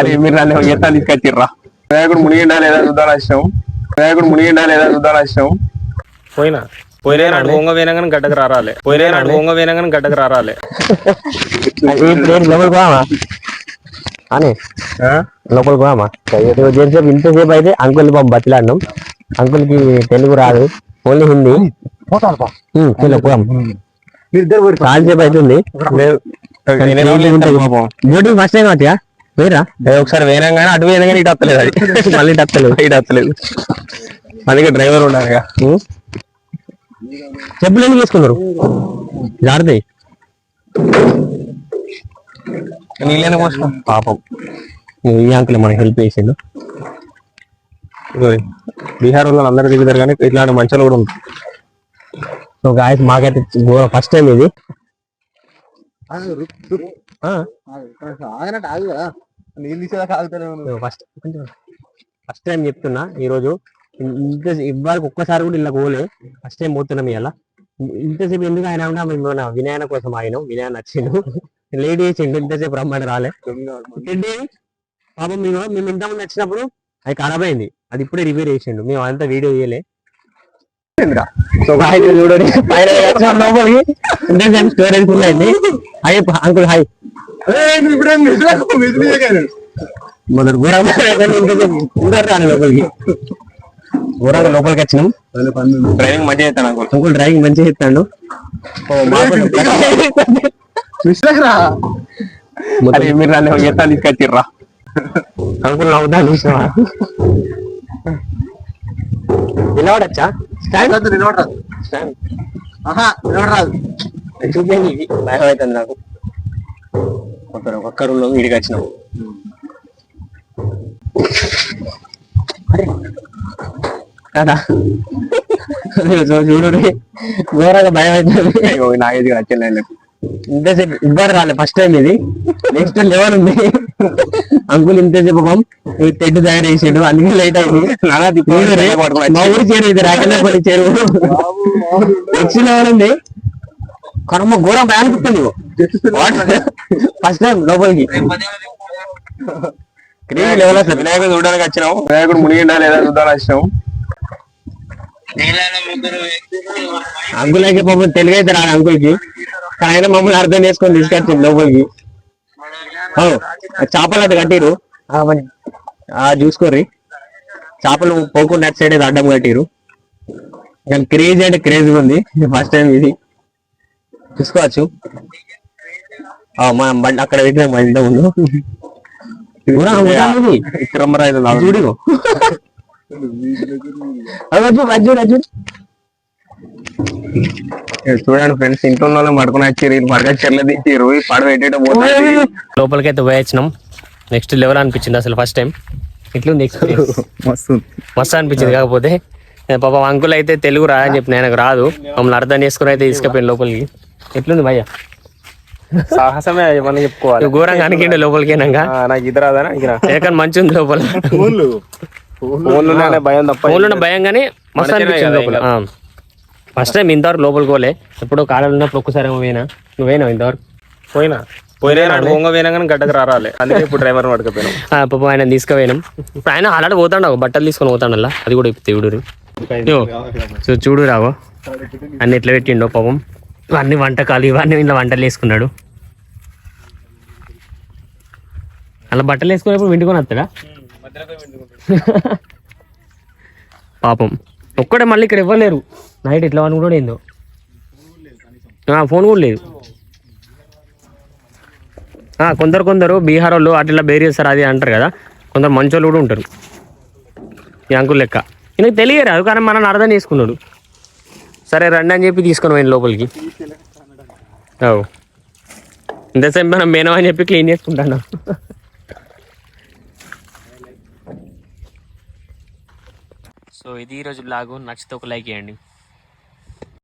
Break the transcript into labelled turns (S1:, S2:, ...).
S1: అరే మీరు నన్ను ఎత్తా తీసుకొచ్చిర్రా. వినాయకుడు మునిగిండా లేదా చూద్దాం వచ్చినాం. వినాయకుడు మునిగిండా లేదా చూద్దాం వచ్చినాం.
S2: పోయినా? పోయినా నాడు వేనంగానే గడ్డకు రారాలే. పోయినా నాడు వేనంగానే గడ్డకు రారాలే.
S3: లోపలికి పోదామా? అని లోపలికి చేసేపు ఇంతసేపు అయితే అంకుల్ బాబు బతిలాడినాం. అంకుల్కి తెలుగు రాదు. ఓన్లీ హిందీ. చలో పోదాం. చాలాసేపు అవుతుంది డ్యూటీ ఫస్ట్ టైం వచ్చా వేరా
S1: ఒకసారి వేనంగానే అటు వేనంగానే ఇటు వస్తలేదు అది.
S3: మళ్ళీ టత్తలు
S1: ఇటు వస్తలేదు అందుకే డ్రైవర్ ఇక.
S3: చెప్పులు ఎందుకు వేసుకున్నారు? జాగ్రత్త
S1: నీళ్ళని పోసిన
S3: పాపం. ఈ అంకుల్ మనకి హెల్ప్ చేసిండు.
S1: బీహార్ వాళ్ళు అందరూ దిగుతారు కానీ ఇట్లాంటి మంచాలు కూడా ఉంటాయి
S3: సో గాయస్ మాకైతే ఫస్ట్ టైం ఇది. ఫస్ట్ ఫస్ట్ టైం చెప్తున్నా ఈ రోజు ఇంత ఇవ్వరికి ఒక్కసారి కూడా ఇలా పోలే. ఫస్ట్ టైం పోతున్నాం ఇలా ఇంతసేపు ఎందుకు ఆయన ఉన్నా వినయన కోసం ఆయన వినయన నచ్చిండు. లేడీ చేసిండు. ఇంతసేపు రమ్మని రాలే? పాపం మేము మేము ఇంతమంది వచ్చినప్పుడు అది ఖరాబ్ అయింది. అది ఇప్పుడే రిపేర్ చేసిండు. మేము అంతా వీడియో చేయలే. సో చూడండి. పైన వచ్చిన లోపలికి ఇంతసేపు స్టోరేజ్ అయింది. హాయ్ అంకుల్ హాయ్ మొదటి ఘోరంగా లోపలికి ఘోరంగా లోపలికి వచ్చినాం
S1: డ్రైవింగ్ మంచిగా చేస్తాను అనుకో
S3: అంకుల్ డ్రైవింగ్ మంచిగా చెప్తాడు
S1: అరే మీరు నన్ను ఎత్తా తీసుకొచ్చిర్రా
S3: అంకుల్ నవ్వుతాను చూసినావా నిలబడచ్చా స్టాండ్ స్టాండ్ చూపించండి ఇది భయం అవుతుంది నాకు ఒక్క ఒక్క రూమ్లో వీడికి వచ్చినాం కదా చూడు ఘోరంగా భయం అవుతుంది
S1: నాగేజ్ వచ్చింది
S3: ఇంతసేపు ఇవ్వరు రాలే ఫస్ట్ టైం ఇది నెక్స్ట్ లెవెల్ ఉంది అంకుల్ ఇంతసేపు పాపం తెడ్డు తయారు చేసాడు అందుకే లేట్ అయింది మా ఊరి చేరు. ఇది రాకెళ్ళపల్లి చెరువు నెక్స్ట్ లెవెల్ ఉంది కర్మ ఘోరం భయం అనిపిస్తుంది ఫస్ట్ టైం లోపలికి క్రేజీ లెవెల్ అసలు
S1: వినాయకుడు చూడడానికి వచ్చినాం వినాయకుడు మునిగిండా లేదా చూద్దాం వచ్చినాం.
S3: అంకుల్ అయితే పాపం తెలుగు అయితే రాదు అంకుల్కి కానీ ఆయన మమ్మల్ని అర్థం చేసుకొని తీసుకొచ్చింది లోపలికి ఆ చేపలు అటు కట్టిరు. ఆ, మరి, ఆ చూసుకోర్రి. చేపలు పోకుండా అటు సైడ్ అయితే అడ్డం కట్టిరు. కానీ క్రేజీ అంటే క్రేజీ ఉంది. ఫస్ట్ టైం ఇది. చూసుకోవచ్చు ఆ, మా బండి అక్కడ పెట్టిన మా ముందు. చూడు.
S1: చూడండి ఫ్రెండ్స్ ఇంట్లో ఉన్న వాళ్ళు పడుకుని వచ్చారు వీళ్ళు పడక చెర్ల తీసిరు పడ పెట్టేట పోతారు
S2: లోపలికి అయితే పోయొచ్చినాం. నెక్స్ట్ లెవెల్ అనిపించింది అసలు ఫస్ట్ టైం ఇట్లుంది ఎక్స్పీరియన్స్
S1: మస్తు
S2: మస్తు అనిపించింది కాకపోతే. పాపం అంకుల్ అయితే తెలుగు రా అని చెప్పి ఆయనకు రాదు. మమ్మల్ని అర్థం చేసుకుని అయితే తీసుకుపోయింది లోపలికి. ఎట్లుంది భయ్య?
S1: సాహసమే ఏమన్నా చెప్పుకోవాలి.
S2: ఘోరంగా అనికిండు లోపలికి
S1: నాకు ఇది రాదా.
S2: ఏకన్ మంచి ఉంది లోపల
S1: ఫోన్లోనే భయం తప్ప
S2: ఫోన్లో భయం కానీ మస్తు అనిపించింది లోపల. ఫస్ట్ టైం ఇంతవరకు లోపలికి పోలే. ఎప్పుడో కాలంలో ఉన్నప్పుడు ఒక్కసారి ఏమో పోయినా. నువ్వేనా ఇంతవరకు?
S1: పోయినా. పోయినా నాడు ఒంగ వేనంగానే గడ్డకు రారాలే. అందుకే ఇప్పుడు డ్రైవర్ పడకపోయినాం
S2: ఆ, పాపం ఆయన తీసుకుపోయినాం. ఇప్పుడు ఆయన ఆల్రెడీ పోతాడు బట్టలు తీసుకొని పోతాడు అలా అది కూడా ఇప్పుడు సో చూడు రావో. అన్ని ఎట్లా పెట్టిండో పాపం. ఇవన్నీ వంటకాలు ఇవన్నీ ఇలా వంటలు వేసుకున్నాడు అలా బట్టలు వేసుకునేప్పుడు వింటుకొని వస్తాడా? పాపం. ఒక్కడే మళ్ళీ ఇక్కడ ఇవ్వలేరు. నైట్ ఇట్లా అని కూడా ఏందో ఫోన్ కూడా లేదు. కొందరు కొందరు బీహార్ వాళ్ళు అట్లా బేర్ చేస్తారు అది అంటారు కదా. కొందరు మంచోళ్ళు కూడా ఉంటారు. ఈ అంకుల్ లెక్క. ఈయనకు తెలియరాదు కానీ మనం అర్థం చేసుకున్నాడు. సరే రండి అని చెప్పి తీసుకొని పోయింది లోపలికి. అవు. ఇంతసేపు మనం మేనం అని చెప్పి క్లీన్ చేసుకుంటాను. సో ఇది ఈరోజు బ్లాగు నచ్చితే ఒక లైక్ చేయండి.